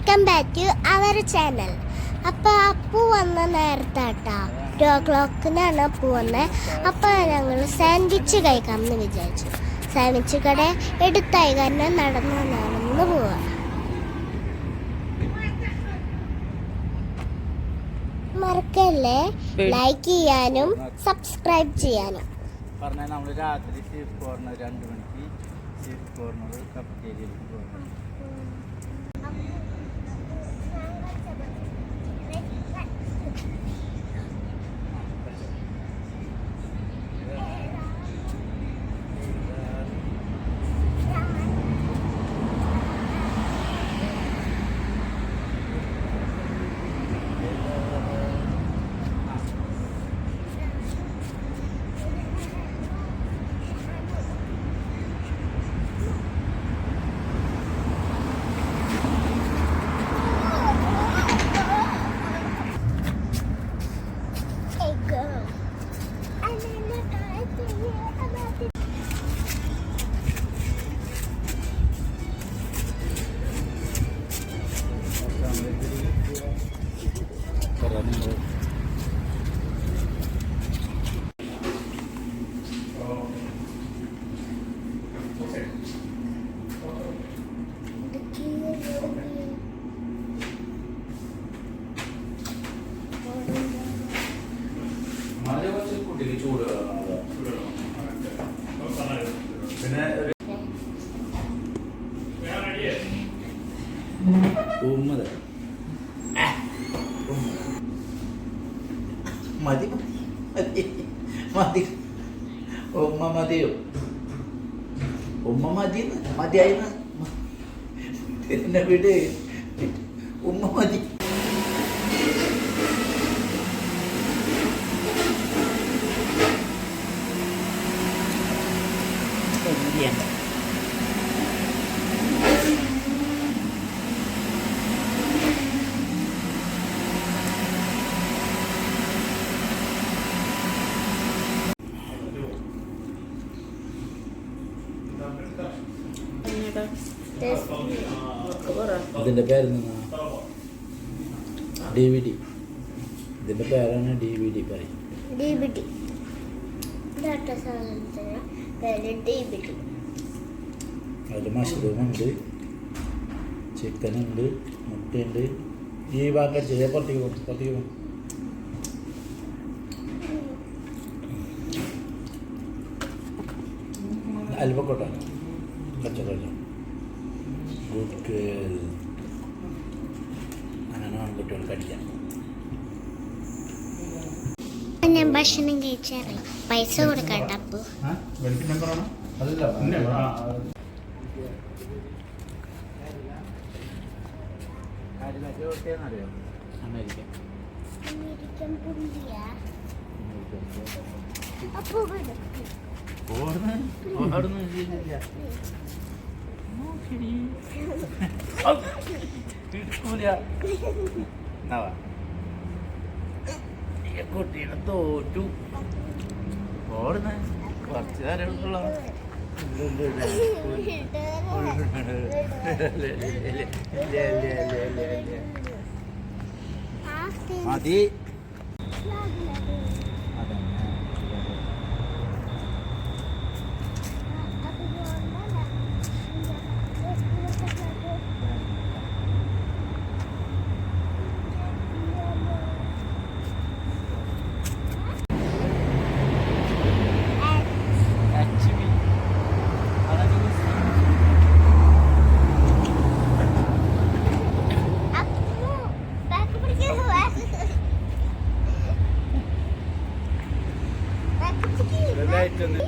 Welcome back to our channel അപ്പോൾ അപ്പു വന്ന നേരത്തെ കേട്ടാ ടു ഓ ക്ലോക്കിനാണ് അപ്പു വന്നത് അപ്പോൾ ഞങ്ങൾ സാൻഡ്വിച്ച് കഴിക്കാമെന്ന് വിചാരിച്ചു. സാൻഡ്വിച്ച് കട എടുത്തായി. കാരണം നടന്ന് നടന്ന് പോവാ. മറക്കല്ലേ? ലൈക്ക് ചെയ്യാനും സബ്സ്ക്രൈബ് ചെയ്യാനും. പറഞ്ഞാൽ നമ്മൾ രാത്രി സ്വീറ്റ് കോർണർ രണ്ട് മണിക്ക് കോർണർ കപ്പ് Hey കുട്ടിക്ക് ചൂട് പിന്നെ ഉമ്മത മതി. മതി. മതി. ഉമ്മ മതിയോ? ഉമ്മ മതി മതിയായിന്ന്? എന്നെ വിട്. ഉമ്മ മതി. ഇതിന്റെ പേര് ഡി വി ഡി ഇതിന്റെ പേരാണ് ഡി വി ഡി പറയും. ഇതാട്ടോ സാധനത്തിന് പേര് അതിൽ മഷ്റൂമുണ്ട് ചിക്കനുണ്ട് മുട്ടയുണ്ട്. ഈ ഭാഗം അടിച്ചേ പുറത്തേക്ക് പോകും പുറത്തേക്ക് പോകും അല്പക്കോട്ടാണ് പച്ചക്കറി ഗുഡ് അങ്ങനെ വേണം കുട്ടികൾക്ക് അടിക്കാൻ ഞാൻ ഭക്ഷണം കഴിച്ചാറ് പൈസ കൊടുക്കണ്ട അപ്പു. ബെനിഫിറ്റ് നമ്പറാണോ കുട്ടീനെ തോറ്റു ഓടുന്ന കുറച്ച് നേരം എടുക്കുള്ളൂ മതി പറ്റുന്നത്